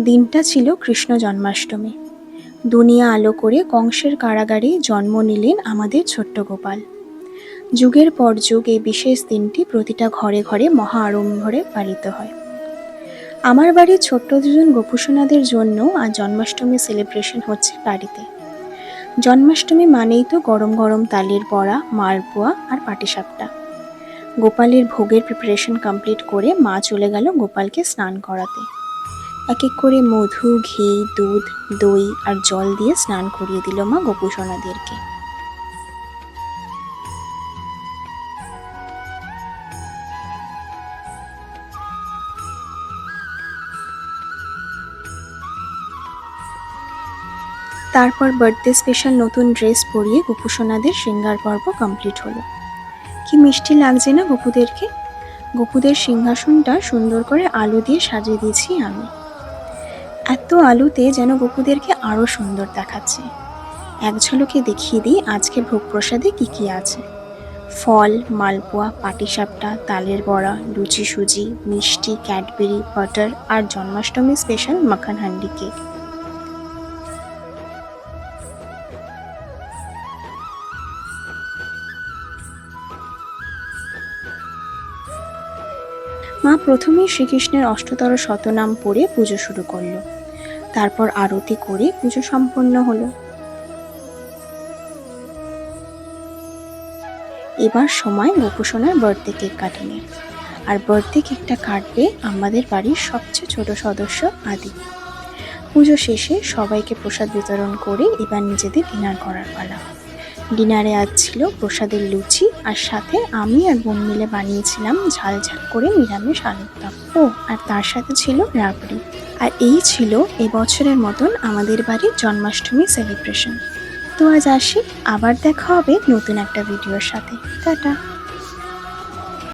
দিনটা ছিল কৃষ্ণ জন্মাষ্টমী। দুনিয়া আলো করে কংসের কারাগারে জন্ম নিলেন আমাদের ছোট্ট গোপাল। যুগের পর যুগ এই বিশেষ দিনটি প্রতিটা ঘরে ঘরে মহা আড়ম্বরে পালিত হয়। আমার বাড়ির ছোট্ট দুজন গোপুসোনাদের জন্য আজ জন্মাষ্টমী সেলিব্রেশন হচ্ছে বাড়িতে। জন্মাষ্টমী মানেই তো গরম গরম তালের বড়া, মালপোয়া আর পাটিসাপটা। গোপালের ভোগের প্রিপারেশন কমপ্লিট করে মা চলে গেল গোপালকে স্নান করাতে। এক এক করে মধু, ঘি, দুধ, দই আর জল দিয়ে স্নান করিয়ে দিল মা গোপুসোনাদেরকে। তারপর বার্থডে স্পেশাল নতুন ড্রেস পরিয়ে গোপুসোনাদের শৃঙ্গার পর্ব কমপ্লিট হলো। কি মিষ্টি লাগছে না গোপুদেরকে? গোপুদের সিংহাসনটা সুন্দর করে আলো দিয়ে সাজিয়ে দিয়েছি আমি। এত আলুতে যেন গোপুদেরকে আরও সুন্দর দেখাচ্ছে। এক ঝলকে দেখিয়ে দিই আজকে ভোগ প্রসাদে কী কী আছে। ফল, মালপোয়া, পাটিসাপটা, তালের বড়া লুচি সুজি মিষ্টি, ক্যাডবেরি, বাটার আর জন্মাষ্টমী স্পেশাল মাখন হান্ডি কেক। মা প্রথমেই শ্রীকৃষ্ণের অষ্টতর শতনাম পড়ে পুজো শুরু করল। তারপর আরতি করে পুজো সম্পন্ন হলো। এবার সময় গোপুসোনার বার্থডে কেক কাটানোর। আর বার্থডে কেকটা কাটবে আমাদের বাড়ির সবচেয়ে ছোট সদস্য আদি। পুজো শেষে সবাইকে প্রসাদ বিতরণ করে এবার নিজেদের ডিনার করার পালা। ডিনারে আজ ছিল প্রসাদের লুচি, আর সাথে আমি আর বোন মিলে বানিয়েছিলাম ঝাল ঝাল করে নিরামিষ আলুর ও, আর তার সাথে ছিল রাবড়ি। আর এই ছিল এবছরের মতন আমাদের বাড়ির জন্মাষ্টমী সেলিব্রেশন তো আজ আসি, আবার দেখা হবে নতুন একটা ভিডিওর সাথে। টাটা।